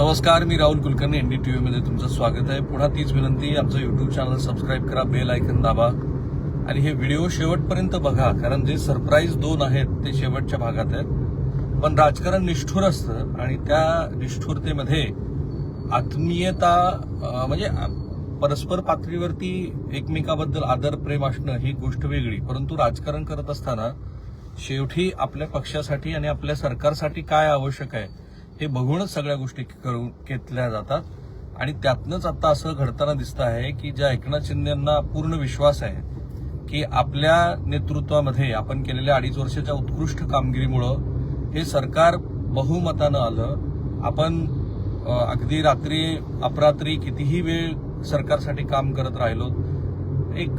नमस्कार मी राहुल कुलकर्णी टी व्हीमध्ये तुमचं स्वागत आहे. पुन्हा तीच विनंती आमचं युट्यूब चॅनल सबस्क्राईब करा बेल आयकन दाबा. आणि हे व्हिडिओ शेवटपर्यंत बघा कारण जे सरप्राईज दोन आहेत ते शेवटच्या भागात आहेत. पण राजकारण निष्ठुर असतं आणि त्या निष्ठुरतेमध्ये आत्मीयता म्हणजे परस्पर पातळीवरती एकमेकाबद्दल आदर प्रेम असणं ही गोष्ट वेगळी. परंतु राजकारण करत असताना शेवटी आपल्या पक्षासाठी आणि आपल्या सरकारसाठी काय आवश्यक आहे हे बघूनच सगळ्या गोष्टी करून घेतल्या जातात. आणि त्यातनंच आता असं घडताना दिसतं आहे की ज्या एकनाथ शिंदेना पूर्ण विश्वास आहे की आपल्या नेतृत्वामध्ये आपण केलेल्या अडीच वर्षाच्या उत्कृष्ट कामगिरीमुळं हे सरकार बहुमतानं आलं. आपण अगदी रात्री अपरात्री कितीही वेळ सरकारसाठी काम करत राहिलो एक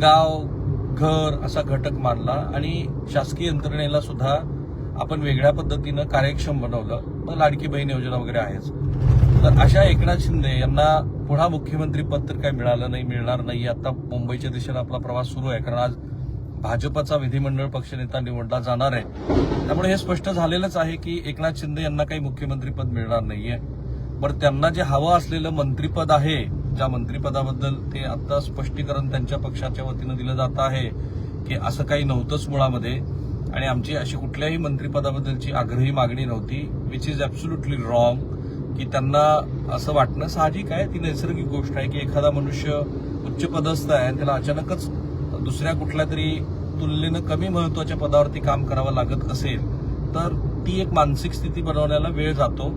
गाव घर असा घटक मानला आणि शासकीय यंत्रणेला सुद्धा आपण वेगळ्या पद्धतीनं कार्यक्षम बनवलं मग लाडकी बहीण योजना वगैरे आहेच. तर अशा एकनाथ शिंदे यांना पुन्हा मुख्यमंत्री पद तर काय मिळालं नाही मिळणार नाही आता मुंबईच्या दिशेने आपला प्रवास सुरू आहे कारण आज भाजपचा विधिमंडळ पक्षनेता निवडला जाणार आहे. त्यामुळे हे स्पष्ट झालेलंच आहे की एकनाथ शिंदे यांना काही मुख्यमंत्रीपद मिळणार नाहीये. बरं त्यांना जे हवं असलेलं मंत्रीपद आहे ज्या मंत्रीपदाबद्दल ते आता स्पष्टीकरण त्यांच्या पक्षाच्या वतीनं दिलं जात आहे की असं काही नव्हतंच मुळामध्ये आणि आमची अशी कुठल्याही मंत्रिपदाबद्दलची आग्रही मागणी नव्हती विच इज ॲब्सुल्युटली रॉंग की त्यांना असं वाटणं साहजिक आहे. ती नैसर्गिक गोष्ट आहे की एखादा मनुष्य उच्च पदस्थ आहे आणि त्याला अचानकच दुसऱ्या कुठल्या तरी तुलनेनं कमी महत्त्वाच्या पदावरती काम करावं लागत असेल तर ती एक मानसिक स्थिती बनवण्याला वेळ जातो.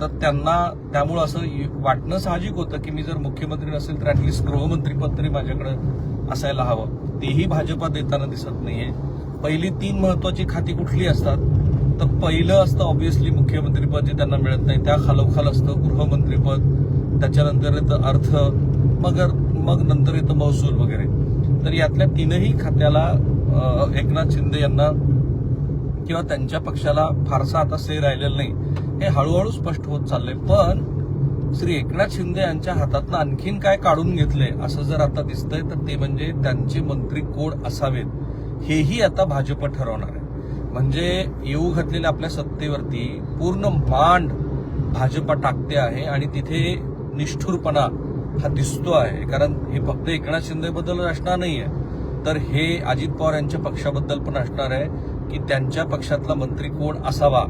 तर त्यांना त्यामुळं असं वाटणं साहजिक होतं की मी जर मुख्यमंत्री नसेल तर ॲटलिस्ट गृहमंत्रीपद तरी माझ्याकडे असायला हवं. तेही भाजपा देताना दिसत नाहीये. पहिली तीन महत्वाची खाती कुठली असतात? तर पहिलं असतं ऑब्व्हियसली मुख्यमंत्रीपद जे त्यांना मिळत नाही त्या खालोखाल असतं गृहमंत्रीपद त्याच्यानंतर येतं अर्थ मग मग नंतर येतं महसूल वगैरे. तर यातल्या तीनही खात्याला एकनाथ शिंदे यांना किंवा त्यांच्या पक्षाला फारसा आता से राहिलेलं नाही. हे हळूहळू स्पष्ट होत चाललंय. पण श्री एकनाथ शिंदे यांच्या हातातनं आणखीन काय काढून घेतलंय असं जर आता दिसतंय तर ते म्हणजे त्यांचे मंत्री कोण असावेत? हेही आता भाजप ठरवणार आहे. म्हणजे येऊ घातलेल्या आपल्या सत्तेवरती पूर्ण मांड भाजपा टाकते आहे आणि तिथे निष्ठुरपणा हा दिसतो आहे. कारण हे फक्त एकनाथ शिंदेबद्दल असणार नाही आहे तर हे अजित पवार यांच्या पक्षाबद्दल पण असणार आहे की त्यांच्या पक्षातला मंत्री कोण असावा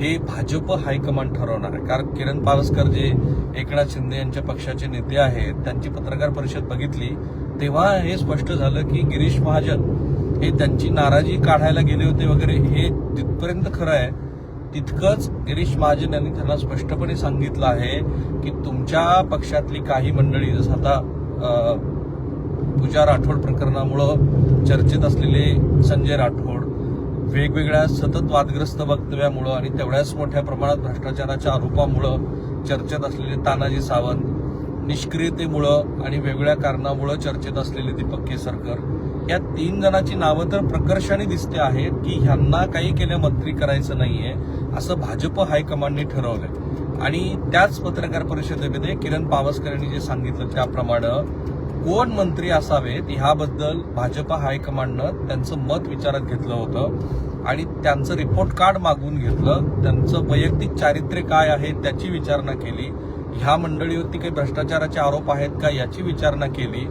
हे भाजप हायकमांड ठरवणार आहे. कारण किरण पावसकर जे एकनाथ शिंदे यांच्या पक्षाचे नेते आहेत त्यांची पत्रकार परिषद बघितली तेव्हा हे स्पष्ट झालं की गिरीश महाजन हे त्यांची नाराजी काढायला गेले होते वगैरे हे तिथपर्यंत खरं आहे तितकंच गिरीश महाजन यांनी त्यांना स्पष्टपणे सांगितलं आहे की तुमच्या पक्षातली काही मंडळी जसं आता पूजा राठोड प्रकरणामुळं चर्चेत असलेले संजय राठोड वेगवेगळ्या सतत वादग्रस्त वक्तव्यामुळं आणि तेवढ्याच मोठ्या प्रमाणात भ्रष्टाचाराच्या आरोपामुळं चर्चेत असलेले तानाजी सावंत निष्क्रियतेमुळं आणि वेगवेगळ्या कारणामुळं चर्चेत असलेले दीपक केसरकर या तीन जणांची नावं तर प्रकर्षाने दिसते आहेत की ह्यांना काही केल्या मंत्री करायचं नाहीये असं भाजप हायकमांडने ठरवलंय. आणि त्याच पत्रकार परिषदेमध्ये किरण पावसकर यांनी जे सांगितलं त्याप्रमाणे कोण मंत्री असावेत ह्याबद्दल भाजप हायकमांडनं त्यांचं मत विचारात घेतलं होतं आणि त्यांचं रिपोर्ट कार्ड मागवून घेतलं. त्यांचं वैयक्तिक चारित्र्य काय आहे त्याची विचारणा केली. ह्या मंडळीवरती काही भ्रष्टाचाराचे आरोप आहेत का याची विचारणा केली.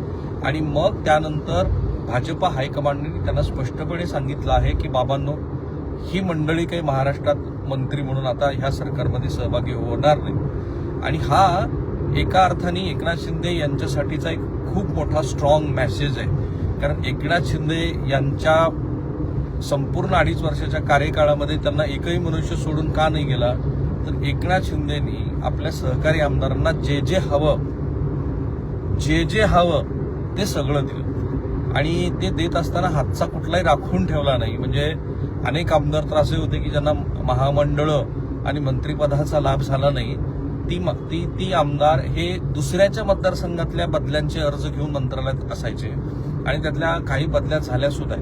आणि मग त्यानंतर भाजपा हायकमांडने त्यांना स्पष्टपणे सांगितलं आहे की बाबांनो ही मंडळी काही महाराष्ट्रात मंत्री म्हणून आता ह्या सरकारमध्ये सहभागी होणार नाही. आणि हा एका अर्थाने एकनाथ शिंदे यांच्यासाठीचा एक खूप मोठा स्ट्रॉंग मेसेज आहे. कारण एकनाथ शिंदे यांच्या संपूर्ण अडीच वर्षाच्या कार्यकाळामध्ये त्यांना एकही मनुष्य सोडून का नाही गेला? तर एकनाथ शिंदेनी आपल्या सहकारी आमदारांना जे जे हवं जे जे हवं ते सगळं दिलं. आणि ते देत असताना हातचा कुठलाही राखून ठेवला नाही. म्हणजे अनेक आमदार तर असे होते की ज्यांना महामंडळ आणि मंत्रिपदाचा लाभ झाला नाही. ती ती ती आमदार हे दुसऱ्याच्या मतदारसंघातल्या बदल्यांचे अर्ज घेऊन मंत्रालयात असायचे. आणि त्यातल्या काही बदल्या झाल्या सुद्धा.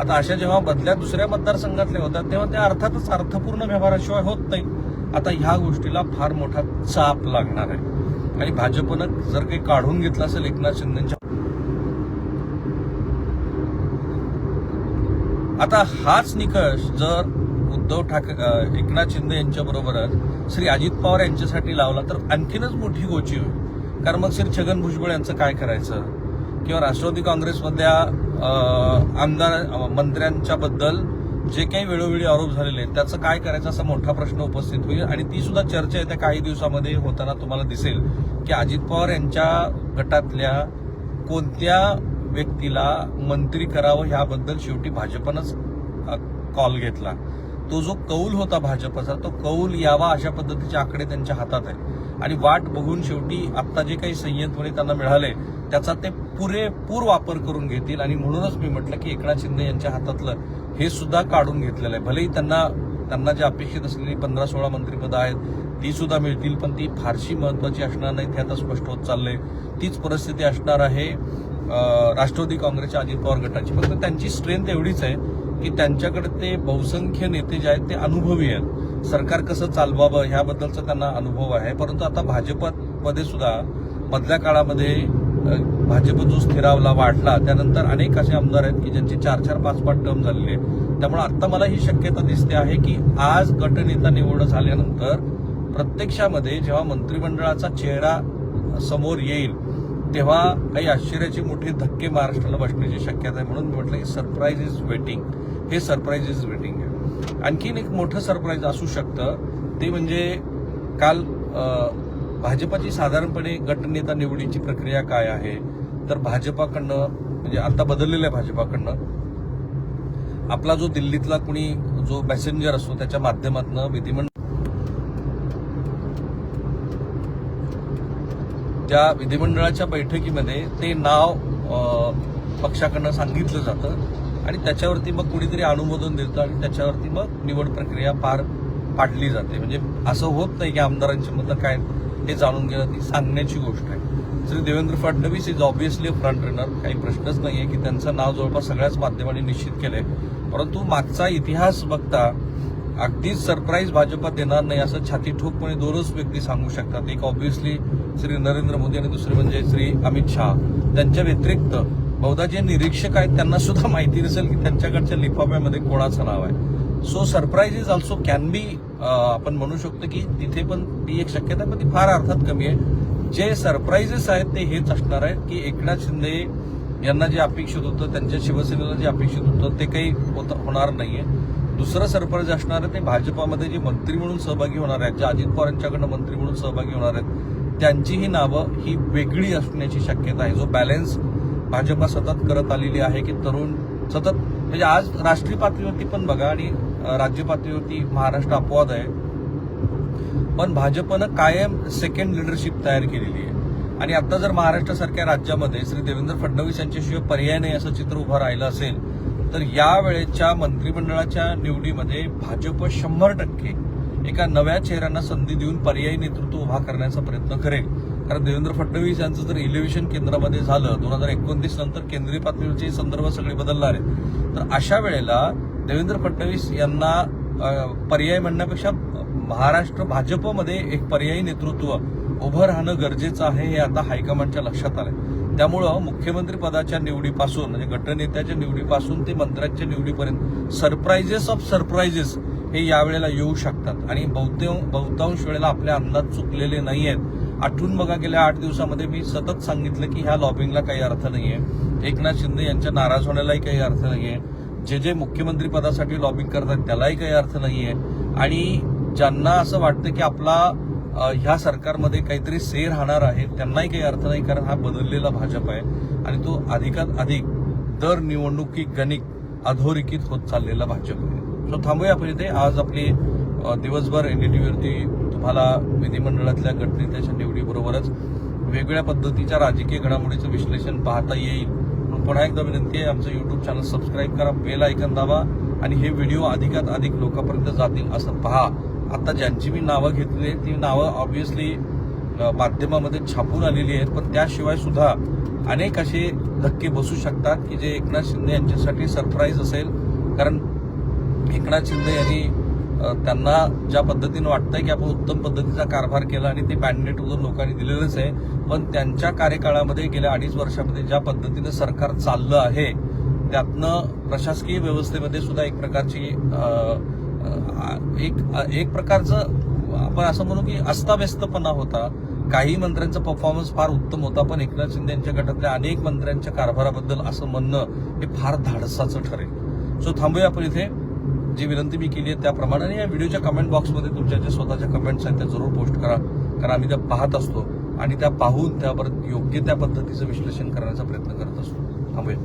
आता अशा जेव्हा बदल्या दुसऱ्या मतदारसंघातल्या होतात तेव्हा त्या अर्थातच अर्थपूर्ण व्यवहाराशिवाय होत नाही आता ह्या गोष्टीला फार मोठा चाप लागणार आहे. आणि भाजपनं जर काही काढून घेतलं असेल एकनाथ शिंदेच्या आता हाच निकष जर उद्धव ठाकरे एकनाथ शिंदे यांच्याबरोबरच श्री अजित पवार यांच्यासाठी लावला तर आणखीनच मोठी गोची होईल. कारण मग श्री छगन भुजबळ यांचं काय करायचं? किंवा राष्ट्रवादी काँग्रेसमधल्या आमदार मंत्र्यांच्याबद्दल मंत्र्यांच्या बद्दल जे काही वेळोवेळी आरोप झालेले आहेत त्याचं काय करायचं असा मोठा प्रश्न उपस्थित होईल. आणि ती सुद्धा चर्चा येत्या काही दिवसामध्ये होताना तुम्हाला दिसेल की अजित पवार यांच्या गटातल्या कोणत्या व्यक्तीला मंत्री करावं ह्याबद्दल शेवटी भाजपनंच कॉल घेतला. तो जो कौल होता भाजपचा तो कौल यावा अशा पद्धतीचे आकडे त्यांच्या हातात आहे आणि वाट बघून शेवटी आता जे काही संयंत्वने त्यांना मिळाले त्याचा ते पुरेपूर वापर करून घेतील. आणि म्हणूनच मी म्हटलं की एकनाथ शिंदे यांच्या हातातलं हे सुद्धा काढून घेतलेलं आहे. भलेही त्यांना त्यांना जे अपेक्षित असलेली पंधरा सोळा मंत्रिपदं आहेत ती सुद्धा मिळतील पण ती फारशी महत्वाची असणार नाहीत हे आता स्पष्ट होत चाललंय. तीच परिस्थिती असणार आहे. राष्ट्रवादी काँग्रेसच्या अजित पवार गटाची. फक्त त्यांची स्ट्रेंथ एवढीच आहे की त्यांच्याकडे ते बहुसंख्य नेते जे आहेत ते अनुभवी आहेत. सरकार कसं चालवावं ह्याबद्दलचा त्यांना अनुभव आहे. परंतु आता भाजपमध्ये सुद्धा मधल्या काळामध्ये भाजप जो स्थिरावला वाढला त्यानंतर अनेक असे आमदार आहेत की ज्यांचे चार चार पाच पाच टर्म झालेली आहे त्यामुळे आता मला ही शक्यता दिसते आहे की आज गटनेता निवड झाल्यानंतर प्रत्यक्षामध्ये जेव्हा मंत्रिमंडळाचा चेहरा समोर येईल तेव्हा काही आश्चर्याचे मोठे धक्के महाराष्ट्राला बसण्याची शक्यता आहे म्हणून म्हटलं की सरप्राईज इज वेटिंग हे सरप्राईज इज वेटिंग आहे. आणखीन एक मोठं सरप्राईज असू शकतं ते म्हणजे काल भाजपाची साधारणपणे गटनेता निवडीची प्रक्रिया काय आहे? तर भाजपाकडनं म्हणजे आता बदललेल्या भाजपाकडनं आपला जो दिल्लीतला कुणी जो पॅसेंजर असतो त्याच्या माध्यमातून विधिमंडळ त्या विधिमंडळाच्या बैठकीमध्ये ते नाव पक्षाकडनं सांगितलं जातं आणि त्याच्यावरती मग कुणीतरी अनुमोदन देतं आणि त्याच्यावरती मग निवड प्रक्रिया पार पाडली जाते. म्हणजे असं होत नाही की आमदारांची मतं काय हे जाणून घेणं ती सांगण्याची गोष्ट आहे. Shri Devendra Fadnavis is obviously front runner काही प्रश्नच नाही आहे की त्यांचं नाव जवळपास सगळ्याच माध्यमांनी निश्चित केलंय. परंतु मागचा इतिहास बघता अगदीच सरप्राईज भाजपात देणार नाही असं छाती ठोकपणे दोनच व्यक्ती सांगू शकतात. एक ऑब्व्हियसली श्री नरेंद्र मोदी आणि दुसरे म्हणजे श्री अमित शहा. त्यांच्या व्यतिरिक्त बहुधा जे निरीक्षक आहेत त्यांना सुद्धा माहिती नसेल की त्यांच्याकडच्या लिफाफ्यामध्ये कोणाचं नाव आहे. So surprise is also can be आपण म्हणू शकतो की तिथे पण ती एक शक्यता आहे, पण ती फार अर्थात कमी आहे. जे सरप्राईजेस आहेत ते हेच असणार आहेत की एकनाथ शिंदे यांना जे अपेक्षित होतं त्यांच्या शिवसेनेला जे अपेक्षित होतं ते काही होत- होणार नाहीये. दुसरं सरप्राईज असणार आहे ते भाजपामध्ये जे मंत्री म्हणून सहभागी होणार आहेत जे अजित पवार यांच्याकडनं मंत्री म्हणून सहभागी होणार आहेत त्यांचीही नावं ही वेगळी असण्याची शक्यता आहे. जो बॅलन्स भाजपा सतत करत आलेली आहे की तरुण सतत म्हणजे आज राष्ट्रीय पातळीवरती पण बघा आणि राज्य पातळीवरती महाराष्ट्र अपवाद आहे. पण भाजपनं कायम सेकंड लिडरशिप तयार केलेली आहे. आणि आता जर महाराष्ट्रासारख्या राज्यामध्ये श्री देवेंद्र फडणवीस यांच्याशिवाय पर्याय नाही असं चित्र उभं राहिलं असेल तर या वेळेच्या मंत्रिमंडळाच्या निवडीमध्ये भाजप शंभर टक्के एका नव्या चेहऱ्यांना संधी देऊन पर्यायी नेतृत्व उभा करण्याचा प्रयत्न करेल. कारण देवेंद्र फडणवीस यांचं जर इलेव्हिशन केंद्रामध्ये झालं दोन हजार एकोणतीस नंतर केंद्रीय पातळीवरचे संदर्भ सगळे बदलणार आहेत. तर अशा वेळेला देवेंद्र फडणवीस यांना पर्याय म्हणण्यापेक्षा महाराष्ट्र भाजपमध्ये एक पर्यायी नेतृत्व उभं राहणं गरजेचं आहे हे आता हायकमांडच्या लक्षात आलंय. त्यामुळं मुख्यमंत्री पदाच्या निवडीपासून म्हणजे गटनेत्याच्या निवडीपासून ते मंत्र्यांच्या निवडीपर्यंत सरप्राईजेस ऑफ सरप्राईजेस हे यावेळेला येऊ शकतात. आणि बहुतेक बहुतांश वेळेला आपले अंदाज चुकलेले नाही आहेत आठवून बघा गेल्या आठ दिवसामध्ये मी सतत सांगितलं की ह्या लॉबिंगला काही अर्थ नाहीये. एकनाथ शिंदे यांच्या नाराज होण्यालाही काही अर्थ नाहीये. जे जे मुख्यमंत्री पदासाठी लॉबिंग करतात त्यालाही काही अर्थ नाहीये. आणि ज्यांना असं वाटतं की आपला ह्या सरकारमध्ये काहीतरी से राहणार आहे त्यांनाही काही अर्थ नाही कारण हा बदललेला भाजप आहे आणि तो अधिकात अधिक दर निवडणुकी गणिक अधोरेखित होत चाललेला भाजप आहे. सो थांबूया आपण इथे. आज आपली दिवसभर एन डी टीव्हीवरती तुम्हाला विधिमंडळातल्या गटनेत्याच्या निवडीबरोबरच वेगवेगळ्या पद्धतीच्या राजकीय घडामोडीचं विश्लेषण पाहता येईल. म्हणून पुन्हा एकदा विनंती आहे आमचं यूट्यूब चॅनल सबस्क्राईब करा बेल ऐकन दाबा आणि हे व्हिडिओ अधिकात अधिक लोकांपर्यंत जातील असं पहा. आता ज्यांची मी नावं घेतली आहेत ती नावं ऑब्विसली माध्यमामध्ये छापून आलेली आहेत पण त्याशिवाय सुद्धा अनेक असे धक्के बसू शकतात की जे एकनाथ शिंदे यांच्यासाठी सरप्राईज असेल. कारण एकनाथ शिंदे यांनी त्यांना ज्या पद्धतीनं वाटतंय की आपण उत्तम पद्धतीचा कारभार केला आणि ते मॅन्डेट उद्या लोकांनी दिलेलंच आहे पण त्यांच्या कार्यकाळामध्ये गेल्या अडीच वर्षामध्ये ज्या पद्धतीनं सरकार चाललं आहे त्यातनं प्रशासकीय व्यवस्थेमध्ये सुद्धा एक प्रकारची एक एक प्रकारचं आपण असं म्हणू की अस्ताव्यस्तपणा होता. काही मंत्र्यांचा परफॉर्मन्स फार उत्तम होता पण एकनाथ शिंदे यांच्या गटातल्या अनेक मंत्र्यांच्या कारभाराबद्दल असं म्हणणं हे फार धाडसाचं ठरेल. सो थांबूया आपण इथे. जी विनंती मी केली आहे त्याप्रमाणे आणि या व्हिडिओच्या कमेंट बॉक्समध्ये तुमच्या ज्या स्वतःच्या कमेंट्स आहेत त्या जरूर पोस्ट करा. कारण आम्ही त्या पाहत असतो आणि त्या पाहून त्यावर योग्य त्या पद्धतीचं विश्लेषण करण्याचा प्रयत्न करत असतो. थांबूया.